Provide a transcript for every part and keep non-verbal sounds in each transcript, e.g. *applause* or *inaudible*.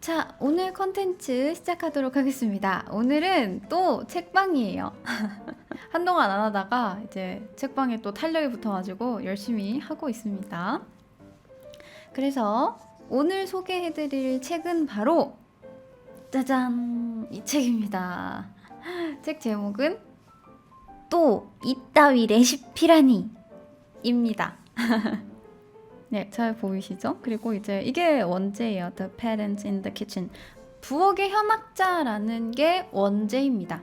자, 오늘 컨텐츠 시작하도록 하겠습니다. 오늘은 또 책방이에요. *laughs* 한동안 안 하다가 이제 책방에 또 탄력이 붙어가지고 열심히 하고 있습니다. 그래서 오늘 소개해드릴 책은 바로 짜잔! 이 책입니다. *laughs* 책 제목은 또 이따위 레시피라니! 입니다. *laughs* 네, 잘 보이시죠? 그리고 이제 이게 원제예요. The Parents in the Kitchen. 부엌의 현악자라는 게 원제입니다.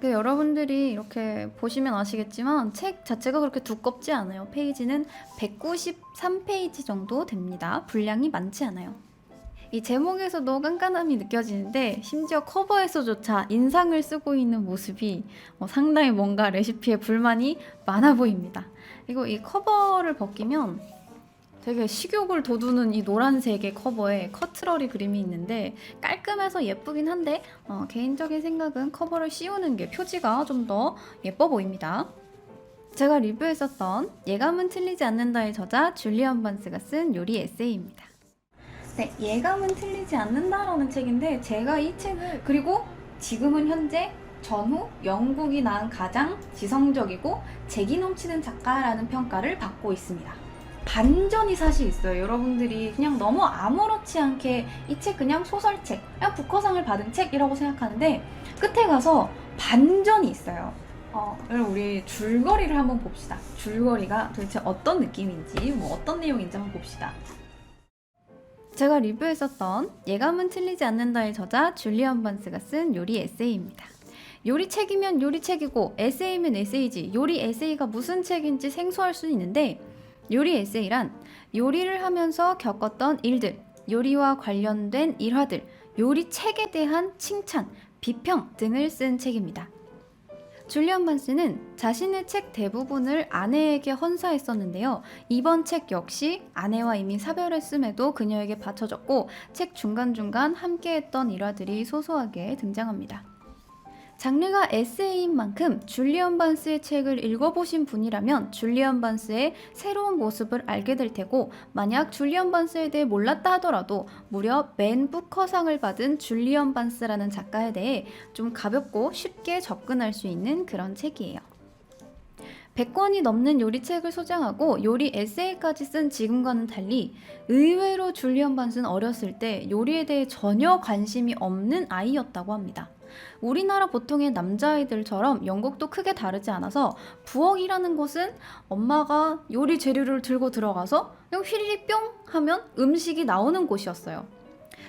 그 여러분들이 이렇게 보시면 아시겠지만 책 자체가 그렇게 두껍지 않아요. 페이지는 193페이지 정도 됩니다. 분량이 많지 않아요. 이 제목에서도 깐깐함이 느껴지는데 심지어 커버에서조차 인상을 쓰고 있는 모습이 어, 상당히 뭔가 레시피에 불만이 많아 보입니다. 그리고 이 커버를 벗기면 되게 식욕을 돋우는 이 노란색의 커버에 커트러리 그림이 있는데 깔끔해서 예쁘긴 한데 어, 개인적인 생각은 커버를 씌우는 게 표지가 좀 더 예뻐 보입니다. 제가 리뷰했었던 예감은 틀리지 않는다의 저자 줄리안 반스가 쓴 요리 에세이입니다. 네, 예감은 틀리지 않는다라는 책인데 제가 이 책을 그리고 지금은 현재 전후 영국이 낳은 가장 지성적이고 재기 넘치는 작가라는 평가를 받고 있습니다. 반전이 사실 있어요. 여러분들이 그냥 너무 아무렇지 않게 이 책 그냥 소설책, 그냥 북커상을 받은 책이라고 생각하는데 끝에 가서 반전이 있어요. 어, 그럼 우리 줄거리를 한번 봅시다. 줄거리가 도대체 어떤 느낌인지, 뭐 어떤 내용인지 한번 봅시다. 제가 리뷰했었던 예감은 틀리지 않는다의 저자 줄리안 반스가 쓴 요리 에세이입니다. 요리 책이면 요리 책이고 에세이면 에세이지 요리 에세이가 무슨 책인지 생소할 수 있는데 요리 에세이란 요리를 하면서 겪었던 일들, 요리와 관련된 일화들, 요리 책에 대한 칭찬, 비평 등을 쓴 책입니다. 줄리안 반스는 자신의 책 대부분을 아내에게 헌사했었는데요. 이번 책 역시 아내와 이미 사별했음에도 그녀에게 바쳐졌고 책 중간중간 함께했던 일화들이 소소하게 등장합니다. 장르가 에세이인 만큼 줄리언 반스의 책을 읽어보신 분이라면 줄리언 반스의 새로운 모습을 알게 될 테고 만약 줄리언 반스에 대해 몰랐다 하더라도 무려 맨 부커상을 받은 줄리언 반스라는 작가에 대해 좀 가볍고 쉽게 접근할 수 있는 그런 책이에요. 100권이 넘는 요리책을 소장하고 요리 에세이까지 쓴 지금과는 달리 의외로 줄리언 반스는 어렸을 때 요리에 대해 전혀 관심이 없는 아이였다고 합니다. 우리나라 보통의 남자아이들처럼 영국도 크게 다르지 않아서 부엌이라는 곳은 엄마가 요리 재료를 들고 들어가서 그냥 휘리리 뿅 하면 음식이 나오는 곳이었어요.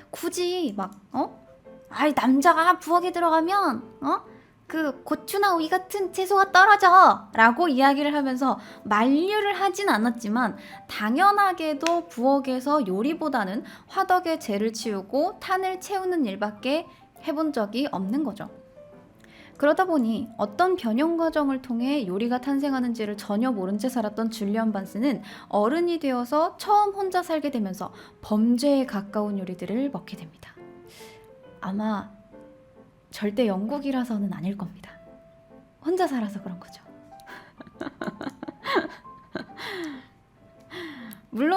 굳이 막 어? 아이 남자가 부엌에 들어가면 어? 그 고추나 오이 같은 채소가 떨어져 라고 이야기를 하면서 만류를 하진 않았지만 당연하게도 부엌에서 요리보다는 화덕에 재를 치우고 탄을 채우는 일밖에 해본 적이 없는 거죠. 그러다 보니 어떤 변형 과정을 통해 요리가 탄생하는지를 전혀 모른 채 살았던 줄리언 반스는 어른이 되어서 처음 혼자 살게 되면서 범죄에 가까운 요리들을 먹게 됩니다. 아마 절대 영국이라서는 아닐 겁니다. 혼자 살아서 그런 거죠. *laughs*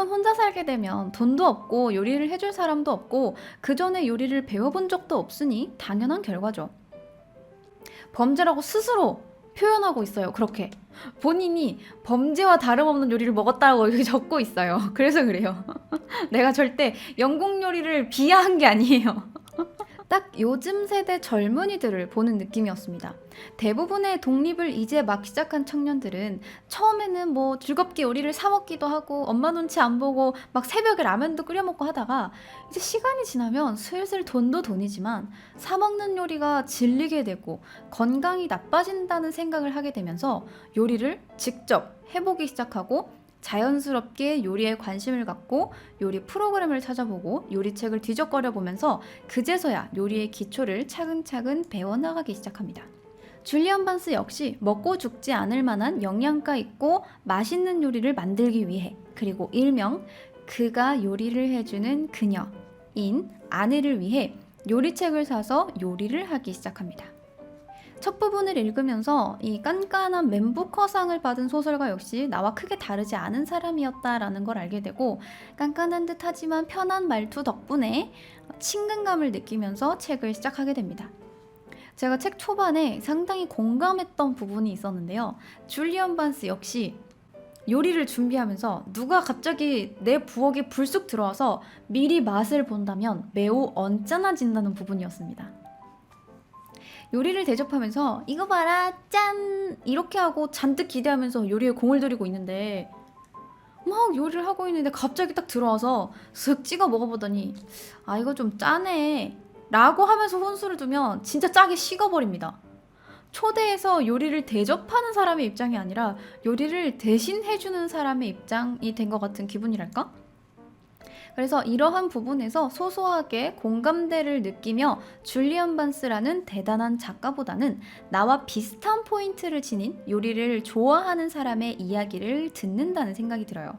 물론 혼자 살게 되면 돈도 없고 요리를 해줄 사람도 없고 그 전에 요리를 배워본 적도 없으니 당연한 결과죠. 범죄라고 스스로 표현하고 있어요. 그렇게 본인이 범죄와 다름없는 요리를 먹었다고 여기 *laughs* 적고 있어요. 그래서 그래요. *laughs* 내가 절대 영국 요리를 비하한 게 아니에요. 딱 요즘 세대 젊은이들을 보는 느낌이었습니다. 대부분의 독립을 이제 막 시작한 청년들은 처음에는 뭐 즐겁게 요리를 사 먹기도 하고 엄마 눈치 안 보고 막 새벽에 라면도 끓여 먹고 하다가 이제 시간이 지나면 슬슬 돈도 돈이지만 사 먹는 요리가 질리게 되고 건강이 나빠진다는 생각을 하게 되면서 요리를 직접 해보기 시작하고 자연스럽게 요리에 관심을 갖고 요리 프로그램을 찾아보고 요리책을 뒤적거려 보면서 그제서야 요리의 기초를 차근차근 배워나가기 시작합니다. 줄리안 반스 역시 먹고 죽지 않을 만한 영양가 있고 맛있는 요리를 만들기 위해 그리고 일명 그가 요리를 해주는 그녀인 아내를 위해 요리책을 사서 요리를 하기 시작합니다. 첫 부분을 읽으면서 이 깐깐한 멘부커상을 받은 소설가 역시 나와 크게 다르지 않은 사람이었다라는 걸 알게 되고 깐깐한 듯 하지만 편한 말투 덕분에 친근감을 느끼면서 책을 시작하게 됩니다. 제가 책 초반에 상당히 공감했던 부분이 있었는데요. 줄리언 반스 역시 요리를 준비하면서 누가 갑자기 내 부엌에 불쑥 들어와서 미리 맛을 본다면 매우 언짢아진다는 부분이었습니다. 요리를 대접하면서 이거 봐라 짠 이렇게 하고 잔뜩 기대하면서 요리에 공을 들이고 있는데 막 요리를 하고 있는데 갑자기 딱 들어와서 슥 찍어 먹어보더니 아 이거 좀 짜네 라고 하면서 혼수를 두면 진짜 짜게 식어버립니다. 초대해서 요리를 대접하는 사람의 입장이 아니라 요리를 대신 해주는 사람의 입장이 된 것 같은 기분이랄까? 그래서 이러한 부분에서 소소하게 공감대를 느끼며 줄리언 반스라는 대단한 작가보다는 나와 비슷한 포인트를 지닌 요리를 좋아하는 사람의 이야기를 듣는다는 생각이 들어요.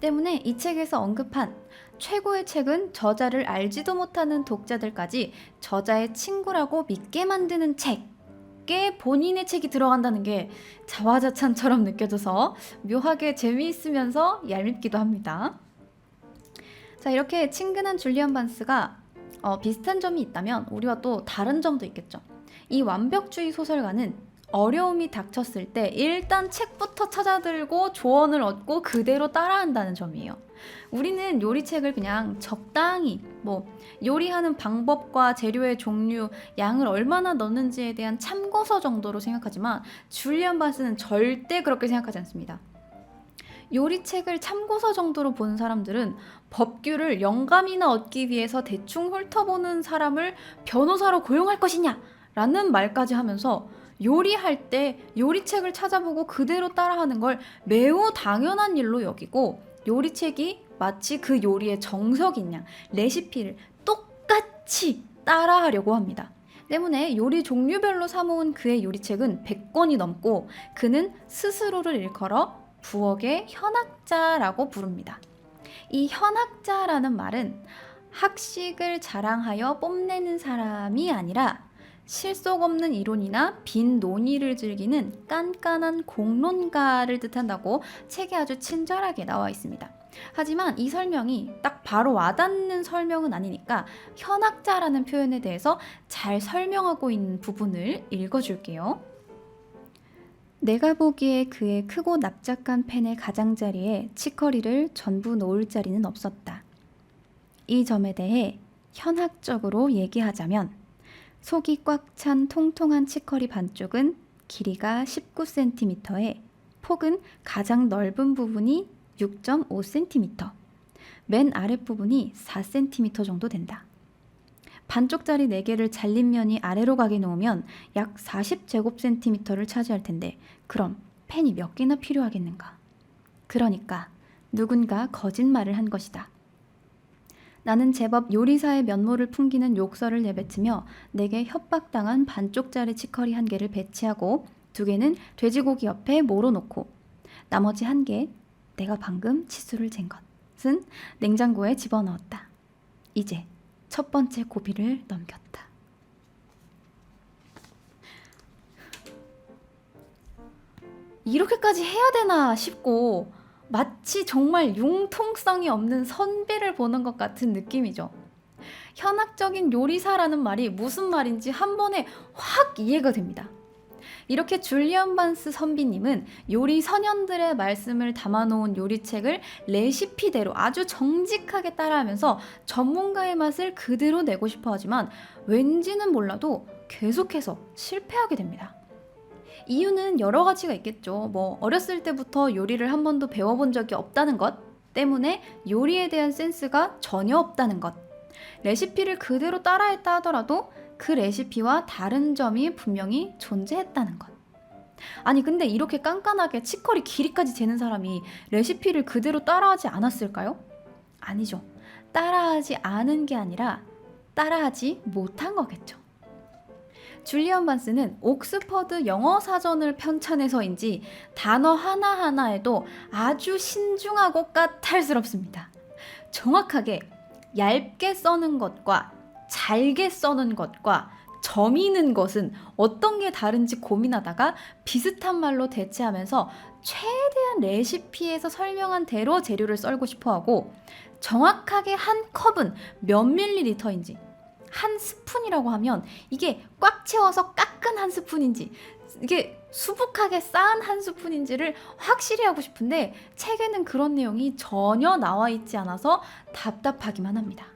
때문에 이 책에서 언급한 최고의 책은 저자를 알지도 못하는 독자들까지 저자의 친구라고 믿게 만드는 책 에 본인의 책이 들어간다는 게 자화자찬처럼 느껴져서 묘하게 재미있으면서 얄밉기도 합니다. 자, 이렇게 친근한 줄리안 반스가 어, 비슷한 점이 있다면 우리와 또 다른 점도 있겠죠. 이 완벽주의 소설가는 어려움이 닥쳤을 때 일단 책부터 찾아들고 조언을 얻고 그대로 따라한다는 점이에요. 우리는 요리책을 그냥 적당히 뭐 요리하는 방법과 재료의 종류, 양을 얼마나 넣는지에 대한 참고서 정도로 생각하지만 줄리안 반스는 절대 그렇게 생각하지 않습니다. 요리책을 참고서 정도로 보는 사람들은 법규를 영감이나 얻기 위해서 대충 훑어보는 사람을 변호사로 고용할 것이냐? 라는 말까지 하면서 요리할 때 요리책을 찾아보고 그대로 따라하는 걸 매우 당연한 일로 여기고 요리책이 마치 그 요리의 정석인 양 레시피를 똑같이 따라하려고 합니다. 때문에 요리 종류별로 사모은 그의 요리책은 100권이 넘고 그는 스스로를 일컬어 부엌의 현학자라고 부릅니다. 이 현학자라는 말은 학식을 자랑하여 뽐내는 사람이 아니라 실속 없는 이론이나 빈 논의를 즐기는 깐깐한 공론가를 뜻한다고 책에 아주 친절하게 나와 있습니다. 하지만 이 설명이 딱 바로 와닿는 설명은 아니니까 현학자라는 표현에 대해서 잘 설명하고 있는 부분을 읽어줄게요. 내가 보기에 그의 크고 납작한 펜의 가장자리에 치커리를 전부 놓을 자리는 없었다. 이 점에 대해 현학적으로 얘기하자면 속이 꽉 찬 통통한 치커리 반쪽은 길이가 19cm에 폭은 가장 넓은 부분이 6.5cm, 맨 아랫부분이 4cm 정도 된다. 반쪽짜리 4개를 잘린 면이 아래로 가게 놓으면 약 40제곱센티미터를 차지할 텐데 그럼 펜이 몇 개나 필요하겠는가? 그러니까 누군가 거짓말을 한 것이다. 나는 제법 요리사의 면모를 풍기는 욕설을 내뱉으며 내게 협박당한 반쪽짜리 치커리 한 개를 배치하고 두 개는 돼지고기 옆에 몰아놓고 나머지 한 개 내가 방금 치수를 잰 것은 냉장고에 집어넣었다. 이제 첫 번째 고비를 넘겼다. 이렇게까지 해야 되나 싶고 마치 정말 융통성이 없는 선배를 보는 것 같은 느낌이죠. 현학적인 요리사라는 말이 무슨 말인지 한 번에 확 이해가 됩니다. 이렇게 줄리언 반스 선비님은 요리 선현들의 말씀을 담아놓은 요리책을 레시피대로 아주 정직하게 따라하면서 전문가의 맛을 그대로 내고 싶어 하지만 왠지는 몰라도 계속해서 실패하게 됩니다. 이유는 여러 가지가 있겠죠. 뭐 어렸을 때부터 요리를 한 번도 배워본 적이 없다는 것 때문에 요리에 대한 센스가 전혀 없다는 것. 레시피를 그대로 따라했다 하더라도 그 레시피와 다른 점이 분명히 존재했다는 것. 아니 근데 이렇게 깐깐하게 치커리 길이까지 재는 사람이 레시피를 그대로 따라하지 않았을까요? 아니죠. 따라하지 않은 게 아니라 따라하지 못한 거겠죠. 줄리언 반스는 옥스퍼드 영어 사전을 편찬해서인지 단어 하나하나에도 아주 신중하고 까탈스럽습니다. 정확하게 얇게 써는 것과 잘게 써는 것과 점이는 것은 어떤 게 다른지 고민하다가 비슷한 말로 대체하면서 최대한 레시피에서 설명한 대로 재료를 썰고 싶어 하고 정확하게 한 컵은 몇 밀리리터인지 한 스푼이라고 하면 이게 꽉 채워서 깎은 한 스푼인지 이게 수북하게 쌓은 한 스푼인지를 확실히 하고 싶은데 책에는 그런 내용이 전혀 나와 있지 않아서 답답하기만 합니다.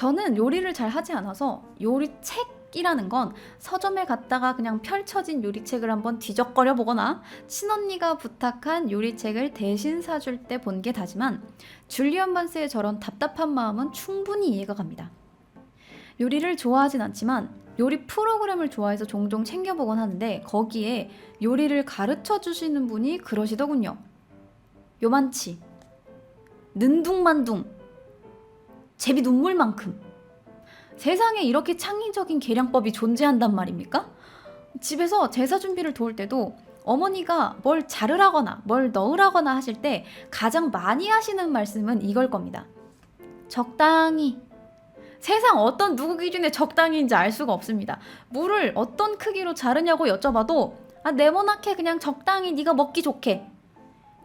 저는 요리를 잘 하지 않아서 요리책 이라는 건 서점에 갔다가 그냥 펼쳐진 요리책을 한번 뒤적거려 보거나 친언니가 부탁한 요리책을 대신 사줄 때 본 게 다지만 줄리언 반스의 저런 답답한 마음은 충분히 이해가 갑니다. 요리를 좋아하진 않지만 요리 프로그램을 좋아해서 종종 챙겨보곤 하는데 거기에 요리를 가르쳐 주시는 분이 그러시더군요. 요만치, 는둥만둥, 제비 눈물만큼. 세상에 이렇게 창의적인 계량법이 존재한단 말입니까? 집에서 제사 준비를 도울 때도 어머니가 뭘 자르라거나 뭘 넣으라거나 하실 때 가장 많이 하시는 말씀은 이걸 겁니다. 적당히. 세상 어떤 누구 기준에 적당히인지 알 수가 없습니다. 물을 어떤 크기로 자르냐고 여쭤봐도 아 네모나게 그냥 적당히 네가 먹기 좋게.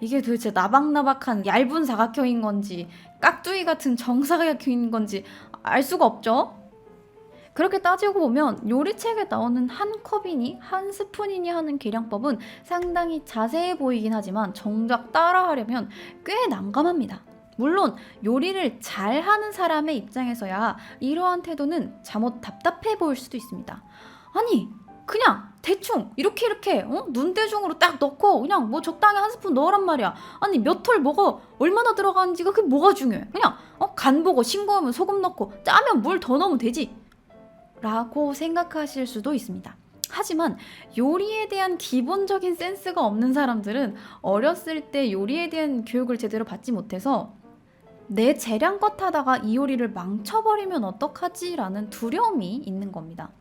이게 도대체 나박나박한 얇은 사각형인 건지 깍두기 같은 정사각형인 건지 알 수가 없죠. 그렇게 따지고 보면 요리책에 나오는 한 컵이니 한 스푼이니 하는 계량법은 상당히 자세해 보이긴 하지만 정작 따라하려면 꽤 난감합니다. 물론 요리를 잘 하는 사람의 입장에서야 이러한 태도는 잠옷 답답해 보일 수도 있습니다. 아니 그냥 대충 이렇게 이렇게 어? 눈대중으로 딱 넣고 그냥 뭐 적당히 한 스푼 넣으란 말이야. 아니 몇톨 뭐가 얼마나 들어가는지가 그게 뭐가 중요해. 그냥 어? 간 보고 싱거우면 소금 넣고 짜면 물 더 넣으면 되지. 라고 생각하실 수도 있습니다. 하지만 요리에 대한 기본적인 센스가 없는 사람들은 어렸을 때 요리에 대한 교육을 제대로 받지 못해서 내 재량껏 하다가 이 요리를 망쳐버리면 어떡하지 라는 두려움이 있는 겁니다.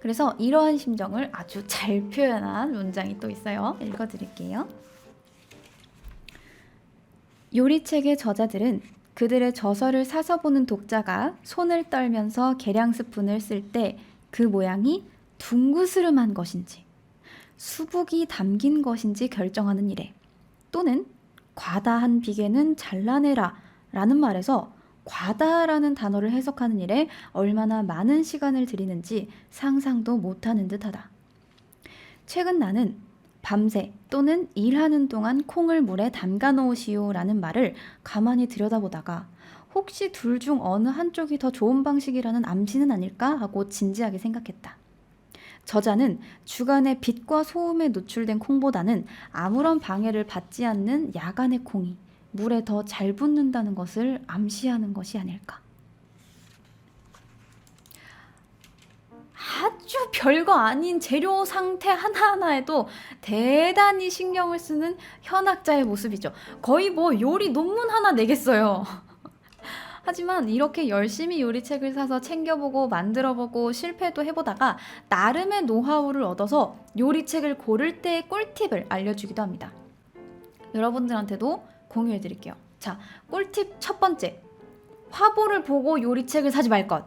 그래서 이러한 심정을 아주 잘 표현한 문장이 또 있어요. 읽어드릴게요. 요리책의 저자들은 그들의 저서를 사서 보는 독자가 손을 떨면서 계량 스푼을 쓸 때 그 모양이 둥그스름한 것인지 수북이 담긴 것인지 결정하는 일에 또는 과다한 비계는 잘라내라 라는 말에서 과다라는 단어를 해석하는 일에 얼마나 많은 시간을 들이는지 상상도 못하는 듯하다. 최근 나는 밤새 또는 일하는 동안 콩을 물에 담가 놓으시오 라는 말을 가만히 들여다보다가 혹시 둘 중 어느 한쪽이 더 좋은 방식이라는 암시는 아닐까 하고 진지하게 생각했다. 저자는 주간의 빛과 소음에 노출된 콩보다는 아무런 방해를 받지 않는 야간의 콩이 물에 더 잘 붙는다는 것을 암시하는 것이 아닐까. 아주 별거 아닌 재료 상태 하나하나에도 대단히 신경을 쓰는 현학자의 모습이죠. 거의 뭐 요리 논문 하나 내겠어요. *laughs* 하지만 이렇게 열심히 요리책을 사서 챙겨보고 만들어보고 실패도 해보다가 나름의 노하우를 얻어서 요리책을 고를 때의 꿀팁을 알려주기도 합니다. 여러분들한테도 공유해 드릴게요. 자, 꿀팁 첫 번째. 화보를 보고 요리책을 사지 말 것.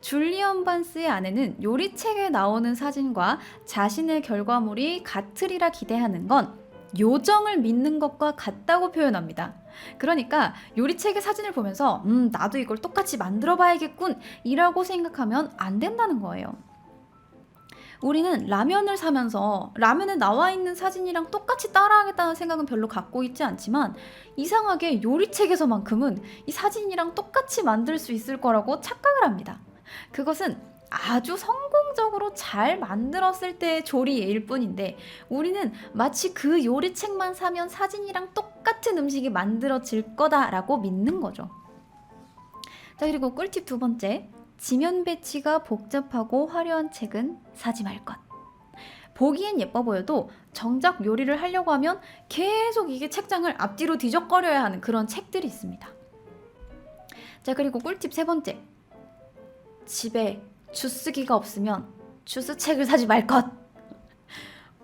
줄리언 반스의 아내는 요리책에 나오는 사진과 자신의 결과물이 같으리라 기대하는 건 요정을 믿는 것과 같다고 표현합니다. 그러니까 요리책의 사진을 보면서 음, 나도 이걸 똑같이 만들어 봐야겠군 이라고 생각하면 안 된다는 거예요. 우리는 라면을 사면서 라면에 나와 있는 사진이랑 똑같이 따라하겠다는 생각은 별로 갖고 있지 않지만 이상하게 요리책에서만큼은 이 사진이랑 똑같이 만들 수 있을 거라고 착각을 합니다. 그것은 아주 성공적으로 잘 만들었을 때의 조리일 뿐인데 우리는 마치 그 요리책만 사면 사진이랑 똑같은 음식이 만들어질 거다라고 믿는 거죠. 자, 그리고 꿀팁 두 번째. 지면 배치가 복잡하고 화려한 책은 사지 말 것. 보기엔 예뻐 보여도 정작 요리를 하려고 하면 계속 이게 책장을 앞뒤로 뒤적거려야 하는 그런 책들이 있습니다. 자, 그리고 꿀팁 세 번째. 집에 주스기가 없으면 주스 책을 사지 말 것.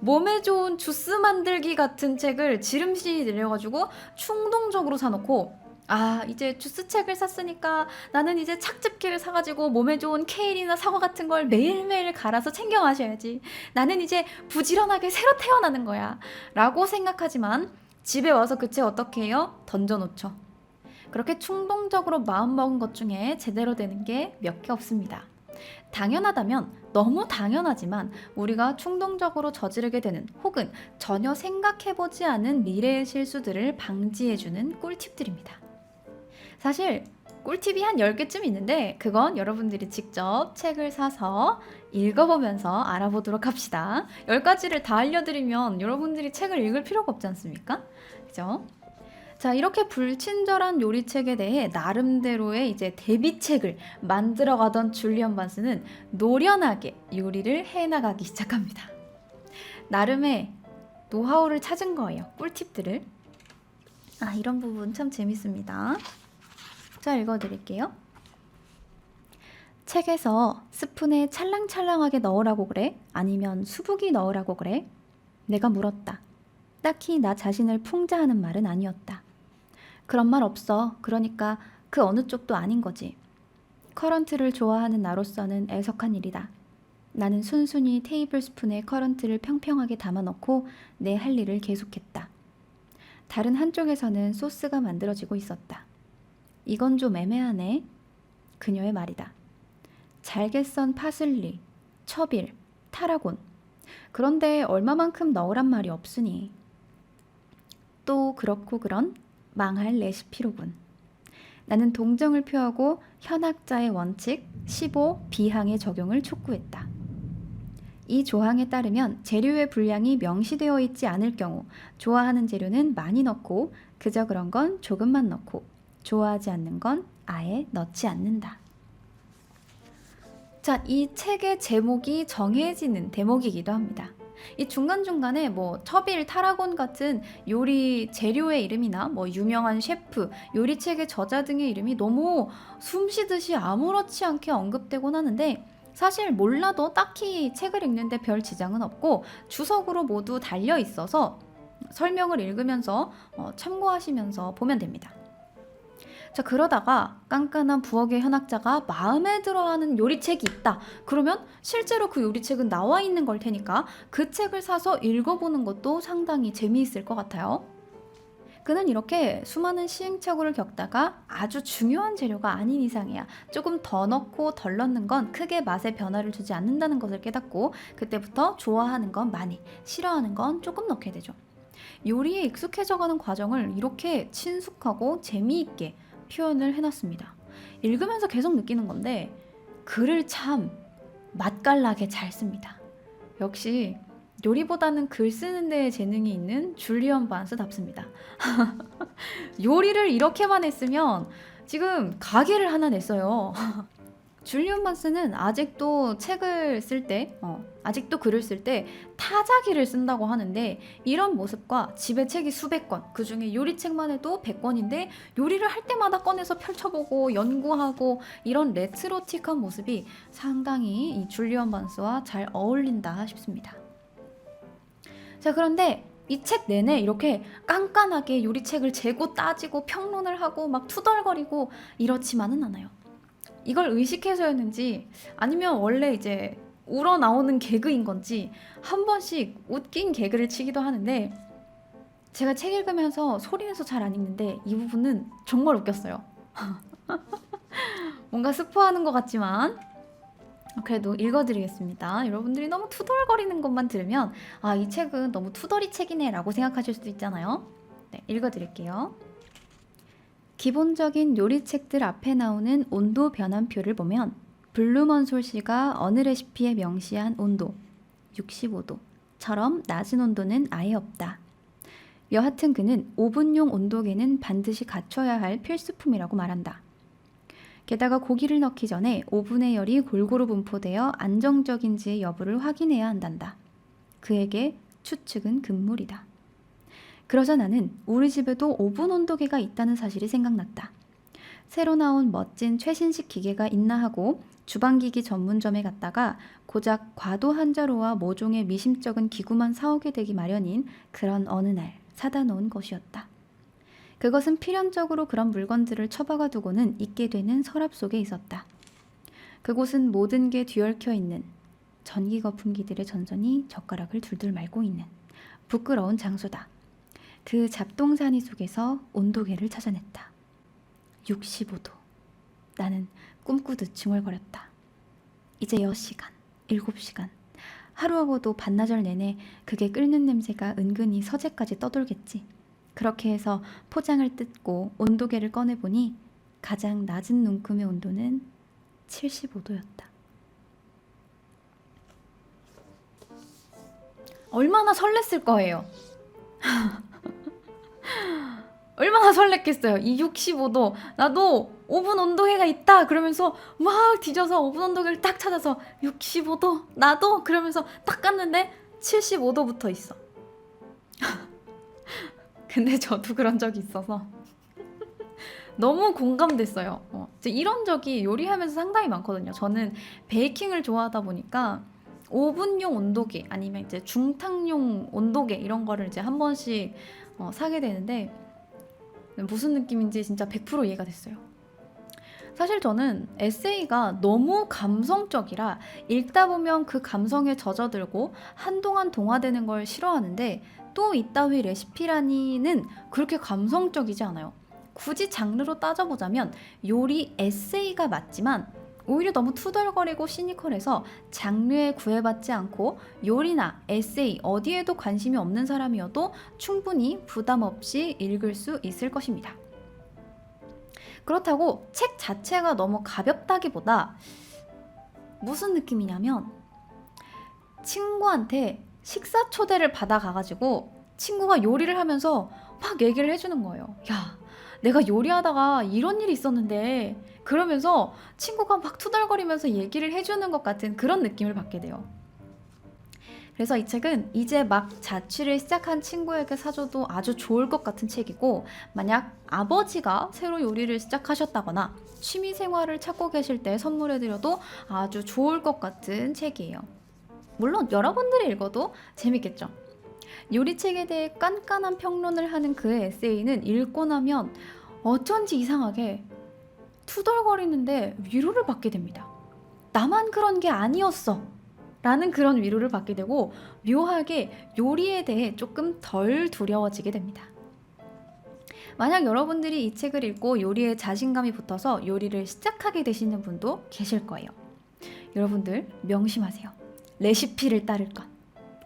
몸에 좋은 주스 만들기 같은 책을 지름신이 내려가지고 충동적으로 사놓고 아, 이제 주스책을 샀으니까 나는 이제 착즙기를 사가지고 몸에 좋은 케일이나 사과 같은 걸 매일매일 갈아서 챙겨 마셔야지. 나는 이제 부지런하게 새로 태어나는 거야. 라고 생각하지만 집에 와서 그책 어떻게 해요? 던져놓죠. 그렇게 충동적으로 마음먹은 것 중에 제대로 되는 게 몇 개 없습니다. 당연하다면 너무 당연하지만 우리가 충동적으로 저지르게 되는 혹은 전혀 생각해보지 않은 미래의 실수들을 방지해주는 꿀팁들입니다. 사실 꿀팁이 한 10개쯤 있는데 그건 여러분들이 직접 책을 사서 읽어보면서 알아보도록 합시다. 10가지를 다 알려드리면 여러분들이 책을 읽을 필요가 없지 않습니까? 그죠? 자, 이렇게 불친절한 요리책에 대해 나름대로의 이제 대비책을 만들어 가던 줄리언 반스는 노련하게 요리를 해 나가기 시작합니다. 나름의 노하우를 찾은 거예요. 꿀팁들을. 아, 이런 부분 참 재밌습니다. 자, 읽어드릴게요. 책에서 스푼에 찰랑찰랑하게 넣으라고 그래? 아니면 수북이 넣으라고 그래? 내가 물었다. 딱히 나 자신을 풍자하는 말은 아니었다. 그런 말 없어. 그러니까 그 어느 쪽도 아닌 거지. 커런트를 좋아하는 나로서는 애석한 일이다. 나는 순순히 테이블 스푼에 커런트를 평평하게 담아넣고 내 할 일을 계속했다. 다른 한쪽에서는 소스가 만들어지고 있었다. 이건 좀 애매하네. 그녀의 말이다. 잘게 썬 파슬리, 처빌, 타라곤. 그런데 얼마만큼 넣으란 말이 없으니. 또 그렇고 그런 망할 레시피로군. 나는 동정을 표하고 현학자의 원칙 15 비항의 적용을 촉구했다. 이 조항에 따르면 재료의 분량이 명시되어 있지 않을 경우 좋아하는 재료는 많이 넣고 그저 그런 건 조금만 넣고 좋아하지 않는 건 아예 넣지 않는다. 자, 이 책의 제목이 정해지는 대목이기도 합니다. 이 중간중간에 뭐 처빌, 타라곤 같은 요리 재료의 이름이나 뭐 유명한 셰프, 요리책의 저자 등의 이름이 너무 숨쉬듯이 아무렇지 않게 언급되곤 하는데 사실 몰라도 딱히 책을 읽는데 별 지장은 없고 주석으로 모두 달려 있어서 설명을 읽으면서 어, 참고하시면서 보면 됩니다. 자, 그러다가 깐깐한 부엌의 현학자가 마음에 들어하는 요리책이 있다. 그러면 실제로 그 요리책은 나와 있는 걸 테니까 그 책을 사서 읽어보는 것도 상당히 재미있을 것 같아요. 그는 이렇게 수많은 시행착오를 겪다가 아주 중요한 재료가 아닌 이상이야. 조금 더 넣고 덜 넣는 건 크게 맛에 변화를 주지 않는다는 것을 깨닫고 그때부터 좋아하는 건 많이, 싫어하는 건 조금 넣게 되죠. 요리에 익숙해져가는 과정을 이렇게 친숙하고 재미있게 표현을 해놨습니다. 읽으면서 계속 느끼는 건데 글을 참 맛깔나게 잘 씁니다. 역시 요리보다는 글 쓰는 데에 재능이 있는 줄리언 반스답습니다. *laughs* 요리를 이렇게만 했으면 지금 가게를 하나 냈어요. *laughs* 줄리언 반스는 아직도 책을 쓸 때, 어, 아직도 글을 쓸 때 타자기를 쓴다고 하는데 이런 모습과 집에 책이 수백 권, 그 중에 요리책만 해도 100권인데 요리를 할 때마다 꺼내서 펼쳐보고 연구하고 이런 레트로틱한 모습이 상당히 이 줄리언 반스와 잘 어울린다 싶습니다. 자, 그런데 이책 내내 이렇게 깐깐하게 요리책을 재고 따지고 평론을 하고 막 투덜거리고 이렇지만은 않아요. 이걸 의식해서였는지 아니면 원래 이제 우러나오는 개그인 건지 한 번씩 웃긴 개그를 치기도 하는데 제가 책 읽으면서 소리내서 잘 안 읽는데 이 부분은 정말 웃겼어요. *laughs* 뭔가 스포하는 것 같지만 그래도 읽어드리겠습니다. 여러분들이 너무 투덜거리는 것만 들으면 아, 이 책은 너무 투덜이 책이네 라고 생각하실 수도 있잖아요. 네, 읽어드릴게요. 기본적인 요리책들 앞에 나오는 온도 변환표를 보면 블루먼솔 씨가 어느 레시피에 명시한 온도 65도처럼 낮은 온도는 아예 없다. 여하튼 그는 오븐용 온도계는 반드시 갖춰야 할 필수품이라고 말한다. 게다가 고기를 넣기 전에 오븐의 열이 골고루 분포되어 안정적인지의 여부를 확인해야 한단다. 그에게 추측은 금물이다. 그러자 나는 우리 집에도 오븐 온도계가 있다는 사실이 생각났다. 새로 나온 멋진 최신식 기계가 있나 하고 주방기기 전문점에 갔다가 고작 과도 한자로와 모종의 미심쩍은 기구만 사오게 되기 마련인 그런 어느 날 사다 놓은 것이었다. 그것은 필연적으로 그런 물건들을 처박아 두고는 있게 되는 서랍 속에 있었다. 그곳은 모든 게 뒤얽혀 있는 전기 거품기들의 전전이 젓가락을 둘둘 말고 있는 부끄러운 장소다. 그 잡동사니 속에서 온도계를 찾아냈다. 65도. 나는 꿈꾸듯 중얼거렸다. 이제 6시간, 7시간. 하루하고도 반나절 내내 그게 끓는 냄새가 은근히 서재까지 떠돌겠지. 그렇게 해서 포장을 뜯고 온도계를 꺼내보니 가장 낮은 눈금의 온도는 75도였다. 얼마나 설렜을 거예요. *laughs* 얼마나 설렜겠어요. 이 65도. 나도 오븐 온도계가 있다. 그러면서 막 뒤져서 오븐 온도계를 딱 찾아서 65도. 나도. 그러면서 딱 갔는데 75도부터 있어. *laughs* 근데 저도 그런 적이 있어서 *laughs* 너무 공감됐어요. 어, 이런 적이 요리하면서 상당히 많거든요. 저는 베이킹을 좋아하다 보니까 오븐용 온도계 아니면 이제 중탕용 온도계 이런 거를 이제 한 번씩 어, 사게 되는데 무슨 느낌인지 진짜 100% 이해가 됐어요. 사실 저는 에세이가 너무 감성적이라 읽다 보면 그 감성에 젖어들고 한동안 동화되는 걸 싫어하는데 또 이따위 레시피라니는 그렇게 감성적이지 않아요. 굳이 장르로 따져보자면 요리 에세이가 맞지만 오히려 너무 투덜거리고 시니컬해서 장르에 구애받지 않고 요리나 에세이 어디에도 관심이 없는 사람이어도 충분히 부담 없이 읽을 수 있을 것입니다. 그렇다고 책 자체가 너무 가볍다기보다 무슨 느낌이냐면 친구한테 식사 초대를 받아가가지고 친구가 요리를 하면서 막 얘기를 해주는 거예요. 야, 내가 요리하다가 이런 일이 있었는데 그러면서 친구가 막 투덜거리면서 얘기를 해주는 것 같은 그런 느낌을 받게 돼요. 그래서 이 책은 이제 막 자취를 시작한 친구에게 사줘도 아주 좋을 것 같은 책이고, 만약 아버지가 새로 요리를 시작하셨다거나 취미 생활을 찾고 계실 때 선물해드려도 아주 좋을 것 같은 책이에요. 물론 여러분들이 읽어도 재밌겠죠. 요리책에 대해 깐깐한 평론을 하는 그의 에세이는 읽고 나면 어쩐지 이상하게 투덜거리는데 위로를 받게 됩니다. 나만 그런 게 아니었어. 라는 그런 위로를 받게 되고 묘하게 요리에 대해 조금 덜 두려워지게 됩니다. 만약 여러분들이 이 책을 읽고 요리에 자신감이 붙어서 요리를 시작하게 되시는 분도 계실 거예요. 여러분들 명심하세요. 레시피를 따를 것.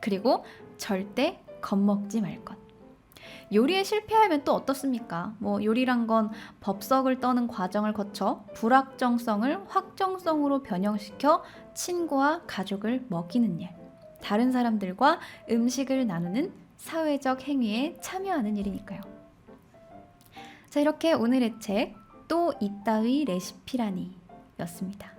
그리고 절대 겁먹지 말 것. 요리에 실패하면 또 어떻습니까? 뭐 요리란 건 법석을 떠는 과정을 거쳐 불확정성을 확정성으로 변형시켜 친구와 가족을 먹이는 일. 다른 사람들과 음식을 나누는 사회적 행위에 참여하는 일이니까요. 자, 이렇게 오늘의 책 또 이따위 레시피라니 였습니다.